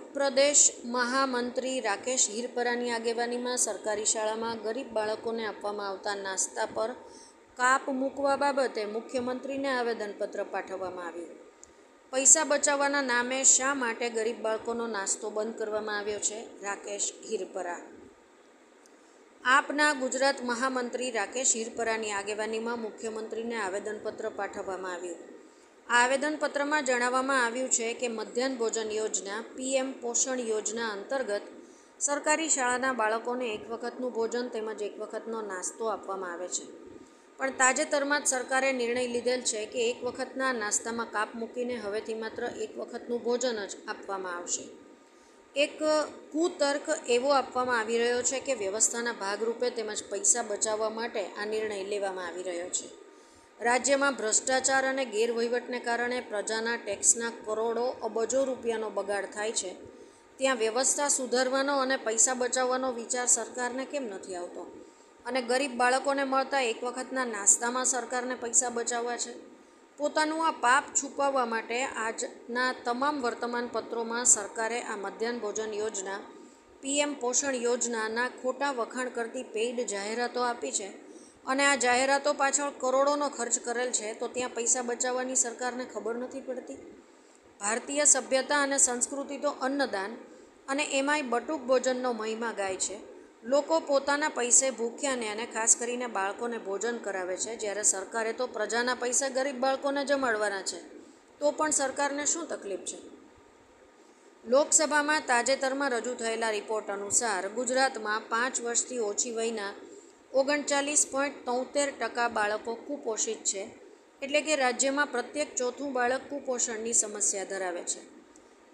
પ્રદેશ મહામંત્રી રાકેશ હિરપરાની આગેવાનીમાં સરકારી શાળામાં ગરીબ બાળકોને આપવામાં આવતા નાસ્તા પર કાપ મૂકવા બાબતે મુખ્યમંત્રીને આવેદનપત્ર પાઠવવામાં આવ્યું. પૈસા બચાવવાના નામે શા માટે ગરીબ બાળકોનો નાસ્તો બંધ કરવામાં આવ્યો છે? રાકેશ હિરપરા આપના ગુજરાત મહામંત્રી રાકેશ હિરપરાની આગેવાનીમાં મુખ્યમંત્રીને આવેદનપત્ર પાઠવવામાં આવ્યું. આવેદનપત્રમાં જણાવવામાં આવ્યું છે કે મધ્યાહન ભોજન યોજના, પીએમ પોષણ યોજના અંતર્ગત સરકારી શાળાના બાળકોને એક વખતનું ભોજન તેમજ એક વખતનો નાસ્તો આપવામાં આવે છે. પણ તાજેતરમાં જ સરકારે નિર્ણય લીધેલ છે કે એક વખતના નાસ્તામાં કાપ મૂકીને હવેથી માત્ર એક વખતનું ભોજન જ આપવામાં આવશે. એક કુતર્ક એવો આપવામાં આવી રહ્યો છે કે વ્યવસ્થાના ભાગરૂપે તેમજ પૈસા બચાવવા માટે આ નિર્ણય લેવામાં આવી રહ્યો છે. રાજ્યમાં ભ્રષ્ટાચાર અને ગેરવહીવટને કારણે પ્રજાના ટેક્સના કરોડો અબજો રૂપિયાનો બગાડ થાય છે. ત્યાં વ્યવસ્થા સુધારવાનો અને પૈસા બચાવવાનો વિચાર સરકારને કેમ નથી આવતો? અને ગરીબ બાળકોને મળતા એક વખતના નાસ્તામાં સરકારને પૈસા બચાવવા છે? પોતાનું આ પાપ છુપાવવા માટે આજના તમામ વર્તમાન પત્રોમાં સરકારે આ મધ્યાહન ભોજન યોજના, પીએમ પોષણ યોજનાના ખોટા વખાણ કરતી પેઇડ જાહેરાતો આપી છે. અને આ જાહેરાતો પાછળ કરોડોનો ખર્ચ કરેલ છે, તો ત્યાં પૈસા બચાવવાની સરકારને ખબર નથી પડતી? ભારતીય સભ્યતા અને સંસ્કૃતિ તો અન્નદાન અને એમાંય બટુક ભોજનનો મહિમા ગાય છે. લોકો પોતાના પૈસે ભૂખ્યાને અને ખાસ કરીને બાળકોને ભોજન કરાવે છે, જ્યારે સરકારે તો પ્રજાના પૈસે ગરીબ બાળકોને જમાડવાના છે. તો પણ સરકારને શું તકલીફ છે? લોકસભામાં તાજેતરમાં રજૂ થયેલા રિપોર્ટ અનુસાર ગુજરાતમાં પાંચ વર્ષથી ઓછી વયના ઓગણચાલીસ પોઈન્ટ તોતેર ટકા બાળકો કુપોષિત છે, એટલે કે રાજ્યમાં પ્રત્યેક ચોથું બાળક કુપોષણની સમસ્યા ધરાવે છે.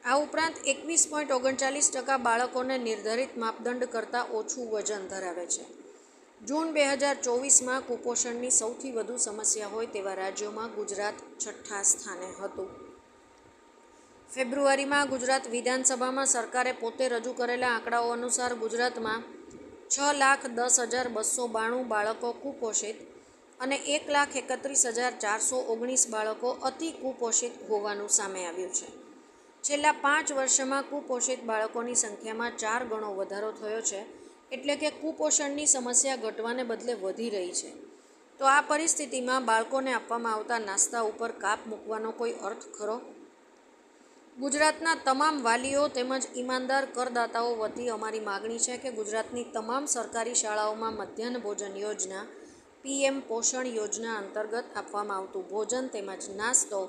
આ ઉપરાંત એકવીસ પોઈન્ટ ઓગણચાલીસ ટકા બાળકોને નિર્ધારિત માપદંડ કરતાં ઓછું વજન ધરાવે છે. જૂન બે હજાર ચોવીસમાં કુપોષણની સૌથી વધુ સમસ્યા હોય તેવા રાજ્યોમાં ગુજરાત છઠ્ઠા સ્થાને હતું. ફેબ્રુઆરીમાં ગુજરાત વિધાનસભામાં સરકારે પોતે રજૂ કરેલા આંકડાઓ અનુસાર ગુજરાતમાં છ લાખ દસ હજાર બસો બાણું બાળકો કુપોષિત અને એક લાખ એકત્રીસ હજાર ચારસો ઓગણીસ બાળકો અતિ કુપોષિત હોવાનું સામે આવ્યું છે. છેલ્લા પાંચ વર્ષમાં કુપોષિત બાળકોની સંખ્યામાં ચાર ગણો વધારો થયો છે, એટલે કે કુપોષણની સમસ્યા ઘટવાને બદલે વધી રહી છે. તો આ પરિસ્થિતિમાં બાળકોને આપવામાં આવતા નાસ્તા ઉપર કાપ મૂકવાનો કોઈ અર્થ ખરો? ગુજરાતના તમામ વાલીઓ તેમજ ઈમાનદાર કરદાતાઓ વતી અમારી માગણી છે કે ગુજરાતની તમામ સરકારી શાળાઓમાં મધ્યાહન ભોજન યોજના, પીએમ પોષણ યોજના અંતર્ગત આપવામાં આવતું ભોજન તેમજ નાસ્તો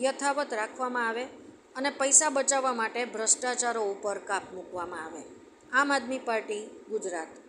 યથાવત રાખવામાં આવે અને પૈસા બચાવવા માટે ભ્રષ્ટાચારો ઉપર કાપ મૂકવામાં આવે. આમ આદમી પાર્ટી, ગુજરાત.